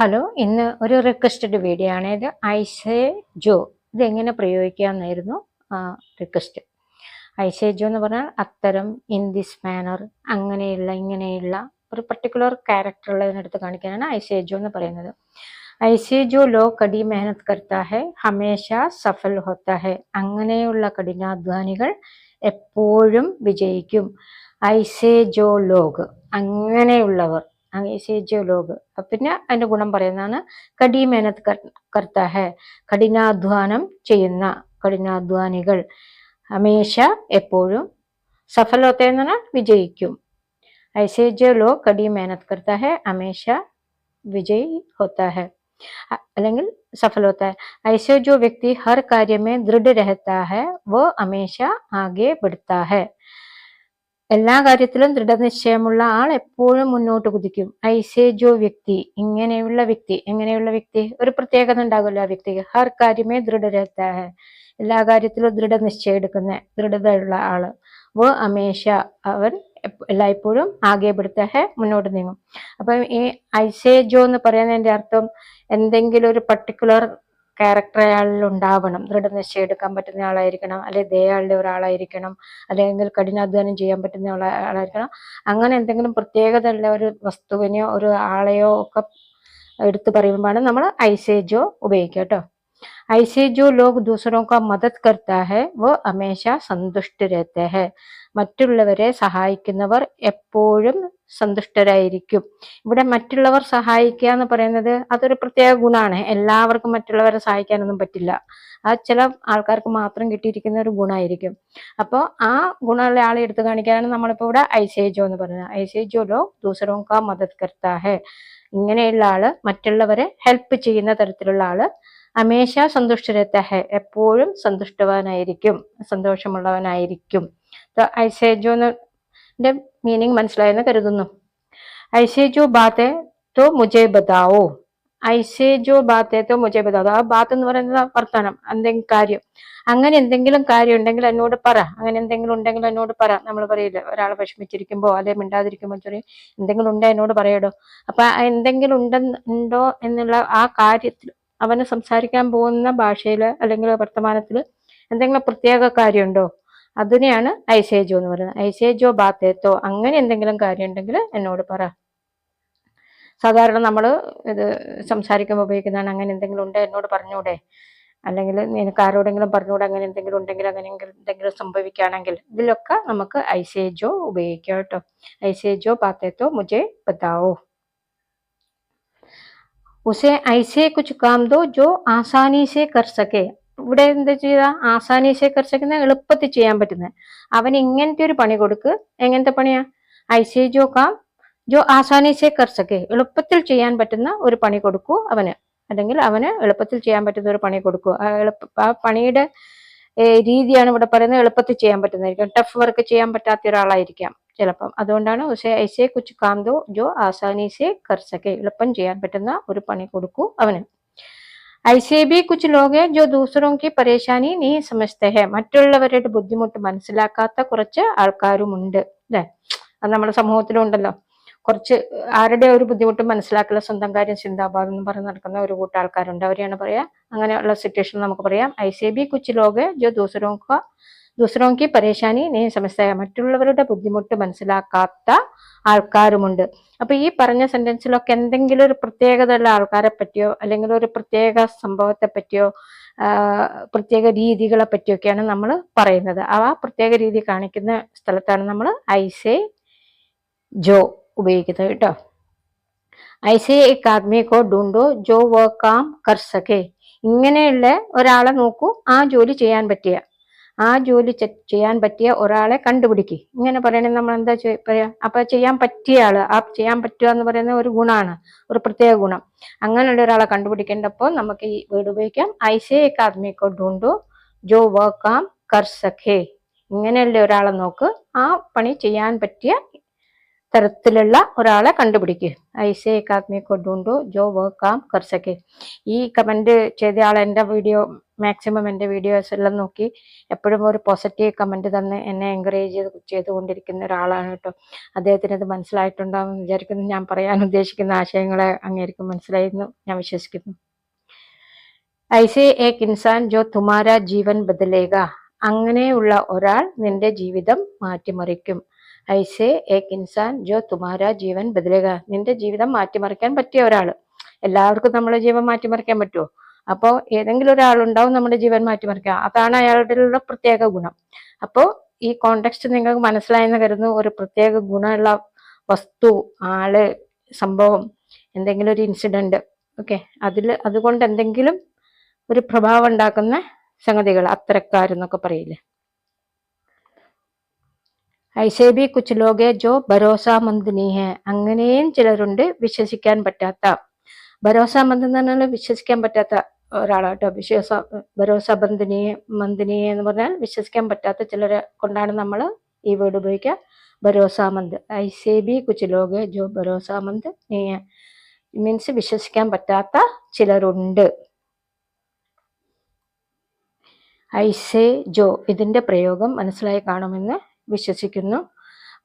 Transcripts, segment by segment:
Hello ഇന്ന് ഒരു requested video ആണ്. ഇത് ഐസേ ജോ. ഇതെങ്ങനെ പ്രയോഗിക്കാമെന്നായിരുന്നു റിക്വസ്റ്റ് ഐസേ ജോ എന്ന് പറഞ്ഞാൽ അത്തരം ഇൻ ദിസ് മാനർ അങ്ങനെയുള്ള ഇങ്ങനെയുള്ള ഒരു പർട്ടിക്കുലർ ക്യാരക്ടർ ഉള്ളതിനടുത്ത് കാണിക്കാനാണ് ഐസേ ജോ എന്ന് പറയുന്നത്. ഐസേ ജോ ലോ കടി മെഹനത്ത് കർത്താ ഹെ ഹമേശ സഫൽ ഹോത്ത ഹെ അങ്ങനെയുള്ള കഠിനാധ്വാനികൾ എപ്പോഴും വിജയിക്കും. ഐസേ ജോ ലോഗ്. അങ്ങനെയുള്ളവർ ഐസേ ജോ ലോഗ് അപ്പൊ പിന്നെ അതിന്റെ ഗുണം പറയുന്നതാണ് കടി മെഹനത്ത് കർ- കർത്താ ഹെ കഠിനാധ്വാനം ചെയ്യുന്ന കഠിനാധ്വാനികൾ ഹമേശ എപ്പോഴും സഫൽ ഹോത്ത എന്ന് പറഞ്ഞാൽ വിജയിക്കും ऐसे जो लोग कड़ी मेहनत करता है हमेशा विजयी होता है अ- അല്ലെങ്കിൽ सफल होता है ऐसे जो व्यक्ति हर कार्य में दृढ़ रहता है वो हमेशा आगे बढ़ता है എല്ലാ കാര്യത്തിലും ദൃഢനിശ്ചയമുള്ള ആൾ എപ്പോഴും മുന്നോട്ട് കുതിക്കും. ഐസേജോ വ്യക്തി ഇങ്ങനെയുള്ള വ്യക്തി എങ്ങനെയുള്ള വ്യക്തി. ഒരു പ്രത്യേകത ഉണ്ടാകുമല്ലോ ആ വ്യക്തിക്ക്. ഹർ കാര്യമേ ദൃഢരത്ത എല്ലാ കാര്യത്തിലും ദൃഢനിശ്ചയം എടുക്കുന്ന ദൃഢതയുള്ള ആൾ. വോ അമേഷ അവൻ എല്ലായ്പ്പോഴും ആകെ ഹെ മുന്നോട്ട് നീങ്ങും. അപ്പം ഈ ഐസേജോ എന്ന് പറയുന്നതിന്റെ അർത്ഥം എന്തെങ്കിലും ഒരു പർട്ടിക്കുലർ ക്യാരക്ടർ അയാളിൽ ഉണ്ടാവണം ദൃഢനിശ്ചയം എടുക്കാൻ പറ്റുന്ന ആളായിരിക്കണം. അല്ലെ ദയാളുടെ ഒരാളായിരിക്കണം. അല്ലെങ്കിൽ കഠിനാധ്വാനം ചെയ്യാൻ പറ്റുന്ന ആളായിരിക്കണം. അങ്ങനെ എന്തെങ്കിലും പ്രത്യേകത ഉള്ള ഒരു വസ്തുവിനെയോ ഒരു ആളെയോ ഒക്കെ എടുത്തു പറയുമ്പോഴാണ് നമ്മൾ ഐസേജോ ഉപയോഗിക്കുക കേട്ടോ. ऐसे जो लोग दूसरों का मदद करता है वो हमेशा संतुष्ट रहते हैं മറ്റുള്ളവരെ സഹായിക്കുന്നവർ എപ്പോഴും സന്തുഷ്ടരായിരിക്കും ഇവിടെ മറ്റുള്ളവർ സഹായിക്കുക എന്ന് പറയുന്നത് അതൊരു പ്രത്യേക ഗുണമാണ് എല്ലാവർക്കും മറ്റുള്ളവരെ സഹായിക്കാനൊന്നും പറ്റില്ല അത് ചില ആൾക്കാർക്ക് മാത്രം കിട്ടിയിരിക്കുന്ന ഒരു ഗുണമായിരിക്കും അപ്പോൾ ആ ഗുണമുള്ള ആളെ എടുത്തു കാണിക്കാനാണ് നമ്മളിപ്പോൾ ഇവിടെ ഐസേജോ എന്ന് പറയുന്നത് ഐസേജോ ലോ ദൂസറോ കാ മദത് കർത്താ ഹെ ഇങ്ങനെയുള്ള ആള് മറ്റുള്ളവരെ ഹെൽപ്പ് ചെയ്യുന്ന തരത്തിലുള്ള ആള് അമേശ സന്തുഷ്ടരത്തഹ എപ്പോഴും സന്തുഷ്ടവാനായിരിക്കും സന്തോഷമുള്ളവനായിരിക്കും. ഐസേജോ മീനിങ് മനസ്സിലായെന്ന് കരുതുന്നു. ഐസേജോ ബാത്തെ തോ മുജേ ബതാവോ ബാത്തെ തോ മുജേ ബതാവോ ആ ബാത്ത് എന്ന് പറയുന്നത് വർത്തമാനം എന്തെങ്കിലും കാര്യം. അങ്ങനെ എന്തെങ്കിലും കാര്യം ഉണ്ടെങ്കിൽ എന്നോട് പറ. അങ്ങനെ എന്തെങ്കിലും ഉണ്ടെങ്കിൽ എന്നോട് പറ. നമ്മൾ പറയില്ല ഒരാൾ വിഷമിച്ചിരിക്കുമ്പോ അല്ലെ മിണ്ടാതിരിക്കുമ്പോൾ ചെറിയ എന്തെങ്കിലും ഉണ്ടോ എന്നോട് പറയടോ. അപ്പൊ എന്തെങ്കിലും ഉണ്ടെന്ന് ഉണ്ടോ എന്നുള്ള ആ കാര്യത്തിൽ അവന് സംസാരിക്കാൻ പോകുന്ന ഭാഷയിൽ അല്ലെങ്കിൽ വർത്തമാനത്തിൽ എന്തെങ്കിലും പ്രത്യേക കാര്യമുണ്ടോ? അതിനെയാണ് ഐസേജോ എന്ന് പറയുന്നത്. ഐസേജോ ബാത്തേത്തോ അങ്ങനെ എന്തെങ്കിലും കാര്യം ഉണ്ടെങ്കിൽ എന്നോട് പറ. സാധാരണ നമ്മൾ ഇത് സംസാരിക്കുമ്പോൾ ഉപയോഗിക്കുന്നതാണ് അങ്ങനെ എന്തെങ്കിലും ഉണ്ടോ എന്നോട് പറഞ്ഞൂടെ? അല്ലെങ്കിൽ നിനക്ക് ആരോടെങ്കിലും പറഞ്ഞൂടെ അങ്ങനെ എന്തെങ്കിലും ഉണ്ടെങ്കിൽ അങ്ങനെ എന്തെങ്കിലും സംഭവിക്കുകയാണെങ്കിൽ ഇതിലൊക്കെ നമുക്ക് ഐസേജോ ഉപയോഗിക്കാം കേട്ടോ. ഐസേജോ ബാത്തേത്തോ മുജേ ബതാവോ ഉസെ ഐസേ കുച്ച് കാം ദോ ജോ ആസാനി കർഷകെ ഇവിടെ എന്താ ചെയ്ത? ആസാനി സക്കെ എളുപ്പത്തിൽ ചെയ്യാൻ പറ്റുന്നത് അവൻ ഇങ്ങനത്തെ ഒരു പണി കൊടുക്ക്. എങ്ങനത്തെ പണിയാ? ഐസേ ജോ കാം ജോ ആസാനി കർഷകെ എളുപ്പത്തിൽ ചെയ്യാൻ പറ്റുന്ന ഒരു പണി കൊടുക്കൂ അവന്. അല്ലെങ്കിൽ അവന് എളുപ്പത്തിൽ ചെയ്യാൻ പറ്റുന്ന ഒരു പണി കൊടുക്കൂ. ആ എളുപ്പ ആ പണിയുടെ രീതിയാണ് ഇവിടെ പറയുന്നത് എളുപ്പത്തിൽ ചെയ്യാൻ പറ്റുന്നതായിരിക്കും. ടഫ് വർക്ക് ചെയ്യാൻ പറ്റാത്ത ഒരാളായിരിക്കാം. ചിലപ്പം അതുകൊണ്ടാണ് ഉസേ ഐസേ കുച്ച് കാന്തോ ജോ ആസാനി സെ കർ സക്കെ എളുപ്പം ചെയ്യാൻ പറ്റുന്ന ഒരു പണി കൊടുക്കൂ അവന്. ഐസേ ബി കുച്ച് ലോകെ ജോ ദൂസറോക്ക് പരേശാനി നീ സമസ്തേ മറ്റുള്ളവരുടെ ബുദ്ധിമുട്ട് മനസ്സിലാക്കാത്ത കുറച്ച് ആൾക്കാരുമുണ്ട്. അല്ലെ? അത് നമ്മുടെ സമൂഹത്തിലുണ്ടല്ലോ. കുറച്ച് ആരുടെ ഒരു ബുദ്ധിമുട്ടും മനസ്സിലാക്കില്ല സ്വന്തം കാര്യം ചിന്താബാദ് എന്ന് പറഞ്ഞ് നടക്കുന്ന ഒരു കൂട്ടം ആൾക്കാരുണ്ട്. അവരെയാണ് പറയാ അങ്ങനെയുള്ള സിറ്റുവേഷൻ നമുക്ക് പറയാം. ഐസേ ബി കുച്ച് ലോകെ ജോ ദൂസറോ ദുസ്രോങ്കി പരേശാനി നെയ് സമസ്തയ മറ്റുള്ളവരുടെ ബുദ്ധിമുട്ട് മനസ്സിലാക്കാത്ത ആൾക്കാരുമുണ്ട്. അപ്പൊ ഈ പറഞ്ഞ സെന്റൻസിലൊക്കെ എന്തെങ്കിലും ഒരു പ്രത്യേകത ഉള്ള ആൾക്കാരെ പറ്റിയോ അല്ലെങ്കിൽ ഒരു പ്രത്യേക സംഭവത്തെ പറ്റിയോ പ്രത്യേക രീതികളെ പറ്റിയൊക്കെയാണ് നമ്മൾ പറയുന്നത് ആ പ്രത്യേക രീതി കാണിക്കുന്ന സ്ഥലത്താണ് നമ്മൾ ഐസേ ജോ ഉപയോഗിക്കുന്നത് കേട്ടോ. ഐസേ എക് ആദ്മിക്കോ ഡൂണ്ടോ ജോ വർക്കാം കാം കർസക്കെ ഇങ്ങനെയുള്ള ഒരാളെ നോക്കൂ ആ ജോലി ചെയ്യാൻ പറ്റിയ. ആ ജോലി ചെയ്യാൻ പറ്റിയ ഒരാളെ കണ്ടുപിടിക്ക്. ഇങ്ങനെ പറയണേ നമ്മൾ എന്താ പറയാ? അപ്പൊ ചെയ്യാൻ പറ്റിയ ആൾ ആ ചെയ്യാൻ പറ്റുക എന്ന് പറയുന്ന ഒരു ഗുണമാണ് ഒരു പ്രത്യേക ഗുണം. അങ്ങനെയുള്ള ഒരാളെ കണ്ടുപിടിക്കേണ്ടപ്പോൾ നമുക്ക് ഈ വീട് ഉപയോഗിക്കാം. ഐസേ കാദ്മിക്കോ ഡൂണ്ടു ജോ വർക്ക് ആം കർഷകേ. ഇങ്ങനെയുള്ള ഒരാളെ നോക്ക്. ആ പണി ചെയ്യാൻ പറ്റിയ തരത്തിലുള്ള ഒരാളെ കണ്ടുപിടിക്കുക ഐസേ കാത്മിക്കോ ഡൂണ്ടു ജോ വർക്ക് ആം കർഷകേ. ഈ കമന്റ് ചെയ്ത ആൾ എന്റെ വീഡിയോ മാക്സിമം എന്റെ വീഡിയോസ് എല്ലാം നോക്കി എപ്പോഴും ഒരു പോസിറ്റീവ് കമന്റ് തന്ന് എന്നെ എൻകറേജ് ചെയ്ത് ചെയ്തുകൊണ്ടിരിക്കുന്ന ഒരാളാണ് കേട്ടോ. അദ്ദേഹത്തിന് അത് മനസ്സിലായിട്ടുണ്ടാവും വിചാരിക്കുന്നു. ഞാൻ പറയാൻ ഉദ്ദേശിക്കുന്ന ആശയങ്ങളെ അങ്ങേർക്ക് മനസ്സിലായിരുന്നു. ഞാൻ വിശ്വസിക്കുന്നു. ഐസെ ഏക് ഇൻസാൻ ജോ തുമാര ജീവൻ ബദലേക അങ്ങനെയുള്ള ഒരാൾ നിന്റെ ജീവിതം മാറ്റിമറിക്കും. ഐസെ ഏക് ഇൻസാൻ ജോ തുമാര ജീവൻ ബദലേക നിന്റെ ജീവിതം മാറ്റിമറിക്കാൻ പറ്റിയ ഒരാൾ എല്ലാവർക്കും നമ്മളെ ജീവൻ മാറ്റിമറിക്കാൻ പറ്റുമോ അപ്പോൾ ഏതെങ്കിലും ഒരാളുണ്ടാവും നമ്മുടെ ജീവൻ മാറ്റിമറിക്കുക. അതാണ് അയാളുടെ ഉള്ള പ്രത്യേക ഗുണം. അപ്പോൾ ഈ കോണ്ടെക്സ്റ്റ് നിങ്ങൾക്ക് മനസ്സിലായെന്ന് കരുതുന്നു. ഒരു പ്രത്യേക ഗുണമുള്ള വസ്തു ആൾ സംഭവം എന്തെങ്കിലും ഒരു ഇൻസിഡന്റ് ഓക്കെ അതിൽ അതുകൊണ്ട് എന്തെങ്കിലും ഒരു പ്രഭാവം ഉണ്ടാക്കുന്ന സംഗതികൾ അത്തരക്കാരെന്നൊക്കെ പറയില്ലേ? ഐസേബി കുച്ച് ലോകെ ജോ ഭരോസാമന്ദിനി ഹെ അങ്ങനെയും ചിലരുണ്ട് വിശ്വസിക്കാൻ പറ്റാത്ത. ഭരോസാമന്ദ് എന്ന് വിശ്വസിക്കാൻ പറ്റാത്ത ഒരാളാട്ടോ വിശ്വാസ ഭരോസാബന്ധിനിയെ മന്ദിനിയെ എന്ന് പറഞ്ഞാൽ വിശ്വസിക്കാൻ പറ്റാത്ത ചിലരെ കൊണ്ടാണ് നമ്മൾ ഈ വേർഡ് ഉപയോഗിക്കുക. ഭരോസാമന്ത് ബി കുച്ച് ലോക ജോ ഭരോസാമന്ത് നീയ മീൻസ് വിശ്വസിക്കാൻ പറ്റാത്ത ചിലരുണ്ട്. ഐ സേ ജോ ഇതിന്റെ പ്രയോഗം മനസ്സിലായി കാണുമെന്ന് വിശ്വസിക്കുന്നു.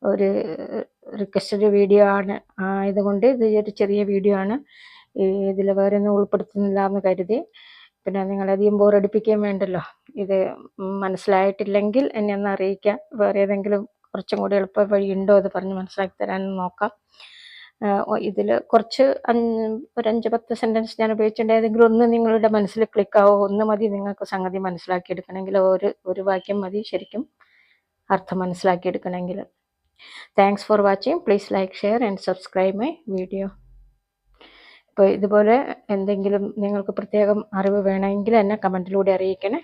ഒരു റിക്വസ്റ്റഡ് വീഡിയോ ആണ്. ആയതുകൊണ്ട് ഇത് ഒരു ചെറിയ വീഡിയോ ആണ്. ഇതിൽ വേറെ ഒന്നും ഉൾപ്പെടുത്തുന്നില്ല എന്ന് കരുതി. പിന്നെ നിങ്ങളധികം ബോറടിപ്പിക്കാൻ വേണ്ടല്ലോ. ഇത് മനസ്സിലായിട്ടില്ലെങ്കിൽ എന്നെ ഒന്ന് അറിയിക്കാം. വേറെ ഏതെങ്കിലും കുറച്ചും കൂടി എളുപ്പ വഴിയുണ്ടോ അത് പറഞ്ഞ് മനസ്സിലാക്കി തരാൻ നോക്കാം. ഇതിൽ കുറച്ച് ഒരു അഞ്ച് പത്ത് സെന്റൻസ് ഞാൻ ഉപയോഗിച്ചിട്ടുണ്ട്. ഏതെങ്കിലും ഒന്ന് നിങ്ങളുടെ മനസ്സിൽ ക്ലിക്കാവോ ഒന്ന് മതി. നിങ്ങൾക്ക് സംഗതി മനസ്സിലാക്കിയെടുക്കണമെങ്കിൽ ഒരു ഒരു വാക്യം മതി ശരിക്കും. അർത്ഥം മനസ്സിലാക്കിയെടുക്കണമെങ്കിൽ. Thanks for watching please like share and subscribe my video ഇപ്പോൾ ഇതുപോലെ എന്തെങ്കിലും നിങ്ങൾക്ക് പ്രത്യേകം അറിവ് വേണമെങ്കിൽ എന്നെ കമന്റിലൂടെ അറിയിക്കണേ.